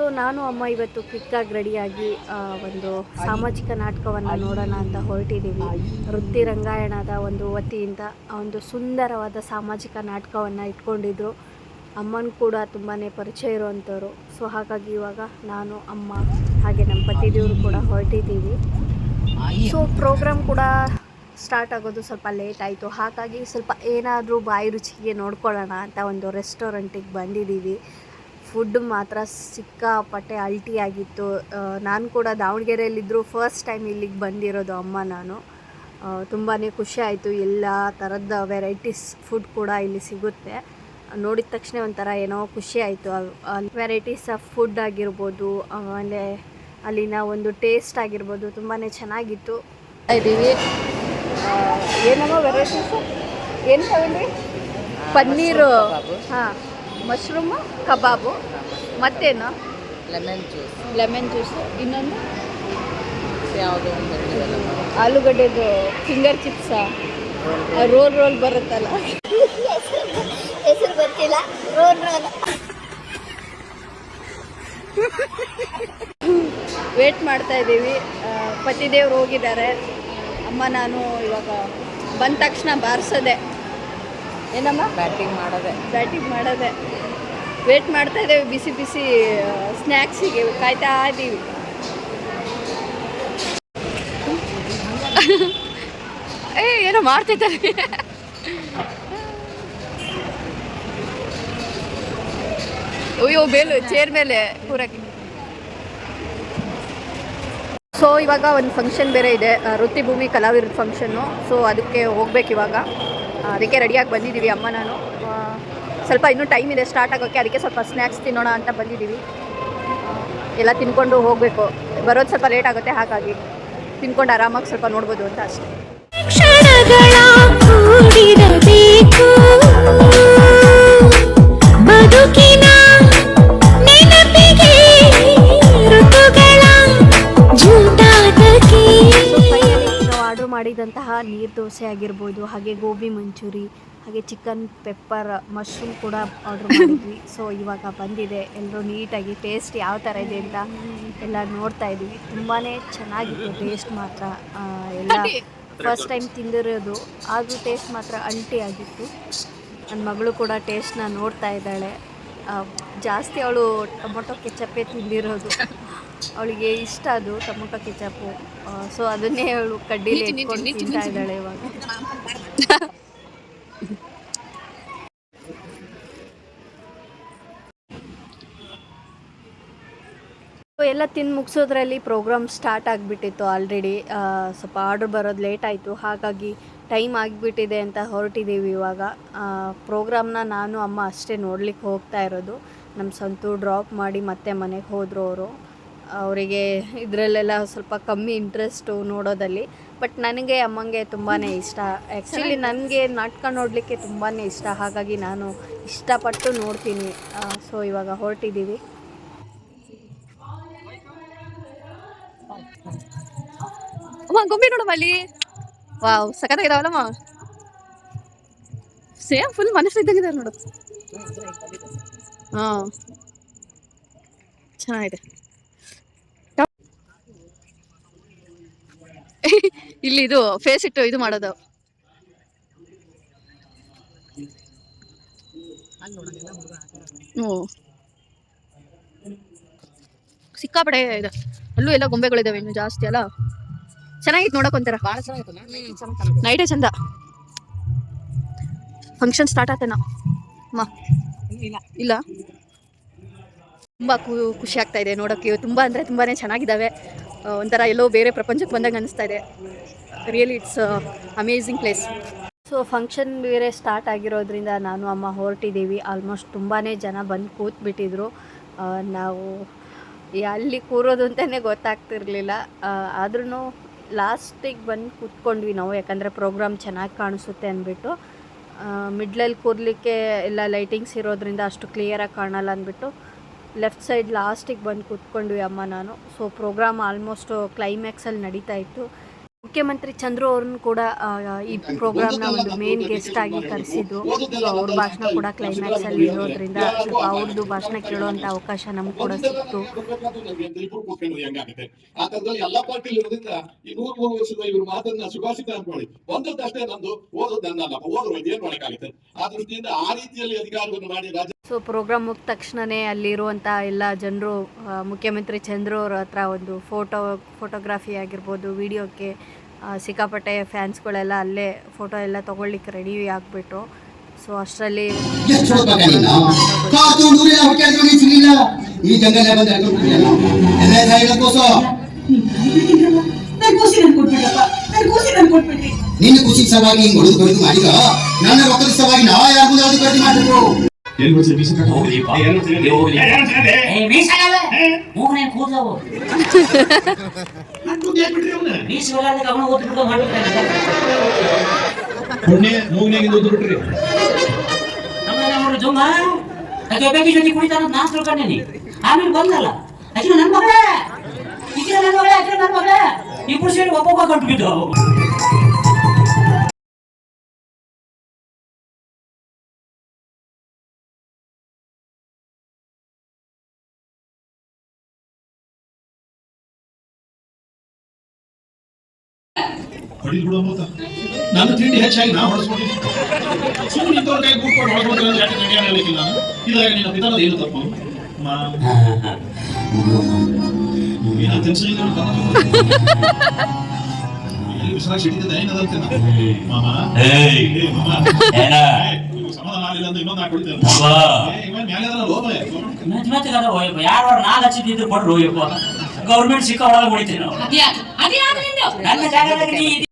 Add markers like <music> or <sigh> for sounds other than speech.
So ನಾನು, ಅಮ್ಮ ಇವತ್ತು ಕ್ವಿಕ್ಕಾಗಿ ರೆಡಿಯಾಗಿ ಒಂದು ಸಾಮಾಜಿಕ ನಾಟಕವನ್ನು ನೋಡೋಣ ಅಂತ ಹೊರಟಿದ್ದೀವಿ ವೃತ್ತಿ ರಂಗಾಯಣದ ಒಂದು ವತಿಯಿಂದ ಒಂದು ಸುಂದರವಾದ ಸಾಮಾಜಿಕ ನಾಟಕವನ್ನು ಇಟ್ಕೊಂಡಿದ್ರು. ಅಮ್ಮನ ಕೂಡ ತುಂಬಾ ಪರಿಚಯ ಇರುವಂಥವ್ರು ಸೊ ಹಾಗಾಗಿ ಇವಾಗ ನಾನು, ಅಮ್ಮ, ಹಾಗೆ ನಮ್ಮ ಪತಿದೇವರು ಕೂಡ ಹೊರಟಿದ್ದೀವಿ ಸೊ ಪ್ರೋಗ್ರಾಮ್ ಕೂಡ ಸ್ಟಾರ್ಟ್ ಆಗೋದು ಸ್ವಲ್ಪ ಲೇಟ್ ಆಯಿತು. ಹಾಗಾಗಿ ಸ್ವಲ್ಪ ಏನಾದರೂ ಬಾಯಿ ರುಚಿಗೆ ನೋಡ್ಕೊಳ್ಳೋಣ ಅಂತ ಒಂದು ರೆಸ್ಟೋರೆಂಟಿಗೆ ಬಂದಿದ್ದೀವಿ ಫುಡ್ ಮಾತ್ರ ಸಿಕ್ಕಾಪಟ್ಟೆ ಅಲ್ಟಿ ಆಗಿತ್ತು. ನಾನು ಕೂಡ ದಾವಣಗೆರೆಯಲ್ಲಿದ್ದರೂ ಫಸ್ಟ್ ಟೈಮ್ ಇಲ್ಲಿಗೆ ಬಂದಿರೋದು ಅಮ್ಮ ನಾನು. ತುಂಬಾ ಖುಷಿ ಆಯಿತು. ಎಲ್ಲ ಥರದ ವೆರೈಟೀಸ್ ಫುಡ್ ಕೂಡ ಇಲ್ಲಿ ಸಿಗುತ್ತೆ. ನೋಡಿದ ತಕ್ಷಣ ಒಂಥರ ಏನೋ ಖುಷಿ ಆಯಿತು. ಅಲ್ಲಿ ವೆರೈಟೀಸ್ ಆಫ್ ಫುಡ್ ಆಗಿರ್ಬೋದು ಆಮೇಲೆ ಅಲ್ಲಿನ ಒಂದು ಟೇಸ್ಟ್ ಆಗಿರ್ಬೋದು ತುಂಬಾ ಚೆನ್ನಾಗಿತ್ತು. ಇದ್ದೀವಿ ಏನಮ್ಮ ವೆರೈಟೀಸು ಏನು ತಗೊಂಡ್ರಿ? ಪನ್ನೀರು. ಹಾಂ. ಮಶ್ರೂಮು ಕಬಾಬು ಮತ್ತೇನು? Lemon juice. ಲೆಮನ್ ಜ್ಯೂಸು ಇನ್ನೊಂದು? ಯಾವುದೋ ಒಂದು ಆಲೂಗಡ್ಡೆದು ಫಿಂಗರ್ ಚಿಪ್ಸಾ? ರೋಲ್ ರೋಲ್ ಬರುತ್ತಲ್ಲ. ಹೆಸರು ಗೊತ್ತಿಲ್ಲ ರೋಲ್ ರೋಲ್. ವೇಟ್ ಮಾಡ್ತಾ ಇದ್ದೀವಿ. ಪತಿದೇವ್ರು ಹೋಗಿದ್ದಾರೆ. ಅಮ್ಮ ನಾನು ಇವಾಗ ಬಂದ ತಕ್ಷಣ ಬಾರಿಸೋದೆ. ಏನಮ್ಮ? ಬ್ಯಾಟಿಂಗ್ ಮಾಡೋದೆ. ಬ್ಯಾಟಿಂಗ್ ಮಾಡೋದೆ. ವೇಟ್ ಮಾಡ್ತಾ ಇದ್ದೇವೆ, ಬಿಸಿ ಬಿಸಿ ಸ್ನ್ಯಾಕ್ಸಿಗೆ ಕಾಯ್ತಾ ಇದ್ದೀವಿ. ಏ, ಏನೋ ಮಾಡ್ತಿದ್ದಾರೆ. ಅಯ್ಯೋ, ಬೇಲು ಚೇರ್ ಮೇಲೆ ಕೂರಕ್ಕೆ. ಸೊ ಇವಾಗ ಒಂದು ಫಂಕ್ಷನ್ ಬೇರೆ ಇದೆ. ವೃತ್ತಿಭೂಮಿ ವೃತ್ತಿ ಭೂಮಿ ಕಲಾವಿರದ ಫಂಕ್ಷನ್ನು ಸೊ ಅದಕ್ಕೆ ಹೋಗ್ಬೇಕು ಇವಾಗ. ಅದಕ್ಕೆ ರೆಡಿಯಾಗಿ ಬಂದಿದ್ದೀವಿ ಅಮ್ಮ ನಾನು. ಸ್ವಲ್ಪ ಇನ್ನೂ ಟೈಮ್ ಇದೆ ಸ್ಟಾರ್ಟ್ ಆಗೋಕ್ಕೆ ಅದಕ್ಕೆ ಸ್ವಲ್ಪ ಸ್ನ್ಯಾಕ್ಸ್ ತಿನ್ನೋಣ ಅಂತ ಬಂದಿದ್ದೀವಿ. ಎಲ್ಲ ತಿನ್ಕೊಂಡು ಹೋಗಬೇಕು. ಬರೋದು ಸ್ವಲ್ಪ ಲೇಟ್ ಆಗುತ್ತೆ, ಹಾಗಾಗಿ ತಿನ್ಕೊಂಡು ಆರಾಮಾಗಿ ಸ್ವಲ್ಪ ನೋಡ್ಬೋದು ಅಂತ ಅಷ್ಟೇ. ಮಾಡಿದಂತಹ ನೀರು ದೋಸೆ ಆಗಿರ್ಬೋದು ಹಾಗೆ ಗೋಬಿ ಮಂಚೂರಿ ಹಾಗೆ ಚಿಕನ್ ಪೆಪ್ಪರ್ ಮಶ್ರೂಮ್ ಕೂಡ ಆರ್ಡರ್ ಮಾಡಿದ್ವಿ. ಸೊ ಇವಾಗ ಬಂದಿದೆ. ಎಲ್ಲರೂ ನೀಟಾಗಿ ಟೇಸ್ಟ್ ಯಾವ ಥರ ಇದೆ ಅಂತ ಎಲ್ಲ ನೋಡ್ತಾ ಇದ್ದೀವಿ. ತುಂಬಾ ಚೆನ್ನಾಗಿತ್ತು ಟೇಸ್ಟ್ ಮಾತ್ರ. ಎಲ್ಲ ಫಸ್ಟ್ ಟೈಮ್ ತಿಂದಿರೋದು. ಆದರೂ ಟೇಸ್ಟ್ ಮಾತ್ರ ಅಂಟಿ ಆಗಿತ್ತು. ನನ್ನ ಮಗಳು ಕೂಡ ಟೇಸ್ಟ್ನ ನೋಡ್ತಾ ಇದ್ದಾಳೆ. ಜಾಸ್ತಿ ಅವಳು ಟೊಮೊಟೊ ಕೆಚಪ್ಪೇ ತಿಂದಿರೋದು. ಅವಳಿಗೆ ಇಷ್ಟ ಅದು ಟೊಮೊಟೊ ಕೆಚಪ್ಪು. ಸೊ ಅದನ್ನೇ ಅವಳು ಕಡ್ಡಿಲಿ ತಿಂತಾ ಇದ್ದಾಳೆ ಇವಾಗ. ಸೊ ಎಲ್ಲ ತಿಂದು ಮುಗಿಸೋದ್ರಲ್ಲಿ ಪ್ರೋಗ್ರಾಮ್ ಸ್ಟಾರ್ಟ್ ಆಗಿಬಿಟ್ಟಿತ್ತು ಆಲ್ರೆಡಿ ಸ್ವಲ್ಪ ಆರ್ಡ್ರ್ ಬರೋದು ಲೇಟ್ ಆಯಿತು. ಹಾಗಾಗಿ ಟೈಮ್ ಆಗಿಬಿಟ್ಟಿದೆ ಅಂತ ಹೊರಟಿದ್ದೀವಿ ಇವಾಗ. ಪ್ರೋಗ್ರಾಮ್ನ ನಾನು ಅಮ್ಮ ಅಷ್ಟೇ ನೋಡ್ಲಿಕ್ಕೆ ಹೋಗ್ತಾ ಇರೋದು. ನಮ್ಮ ಸಂತು ಡ್ರಾಪ್ ಮಾಡಿ ಮತ್ತೆ ಮನೆಗೆ ಹೋದರು ಅವರು. ಅವರಿಗೆ ಇದರಲ್ಲೆಲ್ಲ ಸ್ವಲ್ಪ ಕಮ್ಮಿ ಇಂಟ್ರೆಸ್ಟು ನೋಡೋದಲ್ಲಿ. ಬಟ್ ನನಗೆ ಅಮ್ಮಂಗೆ ತುಂಬಾ ಇಷ್ಟ. ಆ್ಯಕ್ಚುಲಿ ನನಗೆ ನಾಟಕ ನೋಡಲಿಕ್ಕೆ ತುಂಬಾ ಇಷ್ಟ. ಹಾಗಾಗಿ ನಾನು ಇಷ್ಟಪಟ್ಟು ನೋಡ್ತೀನಿ. ಸೊ ಇವಾಗ ಹೊರಟಿದ್ದೀವಿ. ಅಮ್ಮ ಗೊಂಬೆ ನೋಡಮ್ಮ ಅಲ್ಲಿ. ವಾವ್ ಸಖತ್ತಾಗಿದಾವಲ್ಲಮ್ಮ. ಸೇಮ್ ಫುಲ್ ಮನುಷ್ಯ ಇದ್ದಂಗಿದ್ದಾರೆ ನೋಡು. ಹಾಂ ಚೆನ್ನಾಗಿದೆ. <laughs> ಇಲ್ಲಿ ಇದು ಫೇಸ್ ಇಟ್ಟು ಇದು ಮಾಡೋದು. ಹ್ಞೂ ಸಿಕ್ಕಾಪಡೆ ಇದೆ. ಅಲ್ಲೂ ಎಲ್ಲ ಗೊಂಬೆಗಳಿದಾವೆ ಇನ್ನು ಜಾಸ್ತಿ ಅಲ್ಲ. ಚೆನ್ನಾಗಿತ್ತು ನೋಡಕ್ ಒಂಥರ. ನೈಟೇ ಚಂದ. ಫಂಕ್ಷನ್ ಸ್ಟಾರ್ಟ್ ಆತೇನ. ಇಲ್ಲ. ಇಲ್ಲ. ತುಂಬ ಖುಷಿ ಆಗ್ತಾ ಇದೆ ನೋಡೋಕ್ಕೆ. ತುಂಬಾ ಅಂದ್ರೆ ತುಂಬಾನೇ ಚೆನ್ನಾಗಿದ್ದಾವೆ ಒಂಥರ ಎಲ್ಲೋ ಬೇರೆ ಪ್ರಪಂಚಕ್ಕೆ ಬಂದಾಗ ಅನಿಸ್ತಾ ಇದೆ. Really it's amazing place so function ಬೇರೆ ಸ್ಟಾರ್ಟ್ ಆಗಿರೋದ್ರಿಂದ ನಾನು, ಅಮ್ಮ ಹೊರಟಿದ್ದೀವಿ. ಆಲ್ಮೋಸ್ಟ್ ತುಂಬಾ ಜನ ಬಂದು ಕೂತ್ಬಿಟ್ಟಿದ್ರು. ನಾವು ಅಲ್ಲಿ ಕೂರೋದು ಅಂತಲೇ ಗೊತ್ತಾಗ್ತಿರಲಿಲ್ಲ. ಆದ್ರೂ ಲಾಸ್ಟಿಗೆ ಬಂದು ಕೂತ್ಕೊಂಡ್ವಿ ನಾವು, ಯಾಕಂದರೆ ಪ್ರೋಗ್ರಾಮ್ ಚೆನ್ನಾಗಿ ಕಾಣಿಸುತ್ತೆ ಅಂದ್ಬಿಟ್ಟು. ಮಿಡ್ಲಲ್ಲಿ ಕೂರ್ಲಿಕ್ಕೆ ಎಲ್ಲ ಲೈಟಿಂಗ್ಸ್ ಇರೋದ್ರಿಂದ ಅಷ್ಟು ಕ್ಲಿಯರಾಗಿ ಕಾಣಲ್ಲ ಅಂದ್ಬಿಟ್ಟು. ಲೆಫ್ಟ್ ಸೈಡ್ ಲಾಸ್ಟಿಗೆ ಬಂದು ಕೂತ್ಕೊಂಡ್ವಿ ಅಮ್ಮ ನಾನು ಸೊ ಪ್ರೋಗ್ರಾಮ್ ಆಲ್ಮೋಸ್ಟ್ ಕ್ಲೈಮ್ಯಾಕ್ಸಲ್ಲಿ ನಡೀತಾ ಇತ್ತು ಮುಖ್ಯಮಂತ್ರಿ ಚಂದ್ರು ಅವ್ರನ್ನ ಕೂಡ ಈ ಪ್ರೋಗ್ರಾಮ್ನ ಒಂದು ಮೇನ್ ಗೆಸ್ಟ್ ಆಗಿ ಕರೆಸಿದ್ರು ಸೊ ಅವ್ರ ಭಾಷಣ ಕೂಡ ಕ್ಲೈಮ್ಯಾಕ್ಸ್ ಅಲ್ಲಿ ಇರೋದ್ರಿಂದ ಸ್ವಲ್ಪ ಅವ್ರದ್ದು ಭಾಷಣ ಕೇಳುವಂತ ಅವಕಾಶ ನಮ್ಗೆ ಕೂಡ ಸಿಕ್ತು ಎಲ್ಲಾ ಪಾರ್ಟಿ ಇರೋದ್ರಿಂದ ಈ ನೂರ್ ಮೂರು ವರ್ಷದ ಇವ್ರ ಮಾತನ್ನ ಸುಭಾಷಿತ ಅನ್ಕೊಳ್ಳಿ ಒಂದಷ್ಟೇ ನಂದು ಓದೋದು ನನ್ನಲ್ಲ ಓದೋದು ಏನ್ ಮಾಡಕ್ಕಾಗುತ್ತೆ ಆ ದೃಷ್ಟಿಯಿಂದ ಆ ರೀತಿಯಲ್ಲಿ ಅಧಿಕಾರವನ್ನು ಮಾಡಿ ರಾಜ್ಯ ಸೊ ಪ್ರೋಗ್ರಾಮ್ ಮುಗಿದ ತಕ್ಷಣವೇ ಅಲ್ಲಿರುವಂಥ ಎಲ್ಲ ಜನರು ಮುಖ್ಯಮಂತ್ರಿ ಚಂದ್ರು ಅವ್ರ ಹತ್ರ ಒಂದು ಫೋಟೋ ಫೋಟೋಗ್ರಫಿ ಆಗಿರ್ಬೋದು ವಿಡಿಯೋಕ್ಕೆ ಸಿಕ್ಕಾಪಟ್ಟೆ ಫ್ಯಾನ್ಸ್ಗಳೆಲ್ಲ ಅಲ್ಲೇ ಫೋಟೋ ಎಲ್ಲ ತೊಗೊಳ್ಲಿಕ್ಕೆ ರೆಡಿ ಆಗಿಬಿಟ್ರು. ಸೊ ಅಷ್ಟರಲ್ಲಿ ನಿನ್ನ ಖುಷಿ ಸವಾಗಿ ಹಿಂಗ್ ಹೊಡೆದು ಬರೆದು ಮಾಡಿದ ನನ್ನ ರೊಕ್ಕದ ಸವಾಗಿ ನಾವು ಯಾರು ಯಾವ್ದು ಕಟ್ಟಿ ಏನ್ ಗೊತ್ತಿಲ್ಲ ಬೀಸಿ ಕಟ್ಟ ಹೋಗ್ಲಿಪ್ಪ. ಏ, ಹೋಗ್ಲಿ. ಏ, ಮೀಸಲಾವೆ. ಮೂಗನೇನ್ ಕೂದ್ಲವು. ನಮ್ಮನ್ನ ಜುಮ್ಮ. ಆಕೆ ಬೇಕಿ ಜೊತೆ ಕುಡಿತಾನ ಅಂತ ನಾನ್ ತಿಳ್ಕೊಂಡೇನಿ ಆಮೇಲೆ ಬಂದಲ್ಲ. ಆಕಿನ ನನ್ ಮಗಳ. ಈಕಿನ ನನ್ ಮಗಳ ಆಕಿನ ನನ್ ಮಗಳ. ಇಬ್ರು ಸೇರಿ ಒಬ್ಬೊಬ್ಬ ಕಂಡು ಬಿದ್ದವು. ಹೊಡಿಲ್ ಬಿಡೋ ಮೂತ ನನ್ನ ತಿಂಡಿ ಹೆಚ್ಚಾಗಿ ನಾ ಹೊಡೆಸ್ಕೊಂಡಿದ್ದೀನಿ ಸುಮ್ಮನೆ ಇಂಥವ್ರ ಕೈ ಕೂತ್ಕೊಂಡು ಯಾಕೆ ನಡೆಯ ನಾನು ಇದಾಗ ನಿನ್ನ ಏನು ತಪ್ಪು? ಏನ ಏನದಂತೆ ಮಾಮ? ಮಾಮ. ಸಮಾಧಾನ ಇನ್ನೊಂದು ಮ್ಯಾಲೆ ಹೋಯಪ್ಪ ಯಾರು ನಾಲ್ಕು ಹಚ್ಚಿದ್ದು ಕೊಡ್ರು ಹೋಯಪ್ಪ ಗೌರ್ಮೆಂಟ್ ಸಿಕ್ಕ ಒಳಗೆ ಹೊಡಿತೀವಿ ನಾವು. ಅದ್ಯಾಕೆ ಅದ್ಯಾಕೆ ನಿಂದು. ನನ್ನ ಜಾಗದಾಗ ನೀ